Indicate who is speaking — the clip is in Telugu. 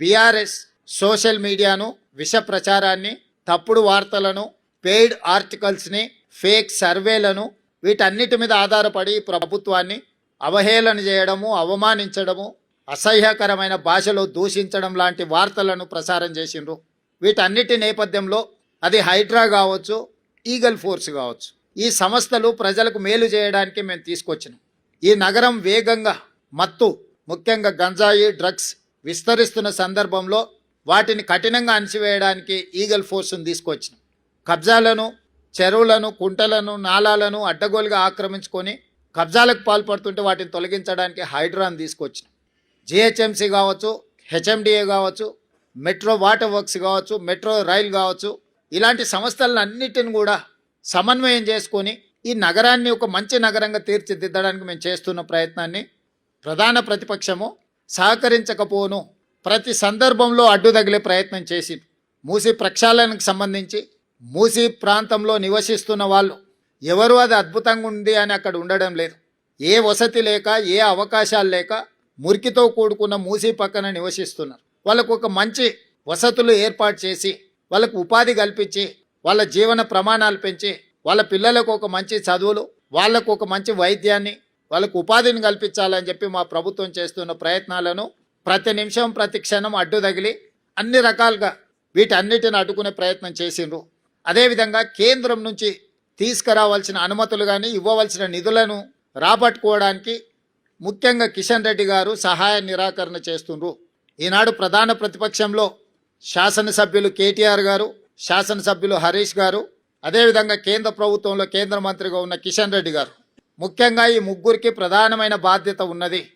Speaker 1: బీఆర్ఎస్ సోషల్ మీడియాను విష ప్రచారాన్ని తప్పుడు వార్తలను పెయిడ్ ఆర్టికల్స్ని ఫేక్ సర్వేలను వీటన్నిటి మీద ఆధారపడి ప్రభుత్వాన్ని అవహేళన చేయడము అవమానించడము అసహ్యకరమైన భాషలో దూషించడం లాంటి వార్తలను ప్రసారం చేసిండ్రు. వీటన్నిటి నేపథ్యంలో అది హైడ్రా కావచ్చు ఈగల్ ఫోర్స్ కావచ్చు. ఈ సంస్థలు ప్రజలకు మేలు చేయడానికి మేము తీసుకొచ్చినాం. ఈ నగరం వేగంగా మత్తు ముఖ్యంగా గంజాయి డ్రగ్స్ విస్తరిస్తున్న సందర్భంలో వాటిని కఠినంగా అణిచివేయడానికి ఈగల్ ఫోర్స్ను తీసుకొచ్చినాం. కబ్జాలను చెరువులను కుంటలను నాలాలను అడ్డగోలుగా ఆక్రమించుకొని కబ్జాలకు పాల్పడుతుంటే వాటిని తొలగించడానికి హైడ్రాన్ తీసుకొచ్చిన. జిహెచ్ఎంసీ కావచ్చు హెచ్ఎండిఏ కావచ్చు మెట్రో వాటర్ వర్క్స్ కావచ్చు మెట్రో రైల్ కావచ్చు ఇలాంటి సంస్థలను అన్నిటిని కూడా సమన్వయం చేసుకొని ఈ నగరాన్ని ఒక మంచి నగరంగా తీర్చిదిద్దడానికి మేము చేస్తున్న ప్రయత్నాన్ని ప్రధాన ప్రతిపక్షము సహకరించకపోను. ప్రతి సందర్భంలో అడ్డు తగిలే ప్రయత్నం చేసి మూసి ప్రక్షాళనకు సంబంధించి మూసి ప్రాంతంలో నివసిస్తున్న వాళ్ళు ఎవరు అది అద్భుతంగా ఉంది అని అక్కడ ఉండడం లేదు. ఏ వసతి లేక ఏ అవకాశాలు లేక మురికితో కూడుకున్న మూసి పక్కన నివసిస్తున్నారు. వాళ్ళకు ఒక మంచి వసతులు ఏర్పాటు చేసి వాళ్ళకు ఉపాధి కల్పించి వాళ్ళ జీవన ప్రమాణాలు పెంచి వాళ్ళ పిల్లలకు ఒక మంచి చదువులు వాళ్ళకు ఒక మంచి వైద్యాన్ని వాళ్ళకు ఉపాధిని కల్పించాలని చెప్పి మా ప్రభుత్వం చేస్తున్న ప్రయత్నాలను ప్రతి నిమిషం ప్రతి క్షణం అడ్డు తగిలి అన్ని రకాలుగా వీటన్నిటిని అడ్డుకునే ప్రయత్నం చేసిండ్రు. అదేవిధంగా కేంద్రం నుంచి తీసుకురావాల్సిన అనుమతులు కానీ ఇవ్వవలసిన నిధులను రాబట్టుకోవడానికి ముఖ్యంగా కిషన్ రెడ్డి గారు సహాయ నిరాకరణ చేస్తుండ్రు. ఈనాడు ప్రధాన ప్రతిపక్షంలో శాసనసభ్యులు కేటీఆర్ గారు శాసనసభ్యులు హరీష్ గారు అదేవిధంగా కేంద్ర ప్రభుత్వంలో కేంద్ర మంత్రిగా ఉన్న కిషన్ రెడ్డి గారు. ముఖ్యంగా ఈ ముగ్గురికి ప్రధానమైన బాధ్యత ఉన్నది.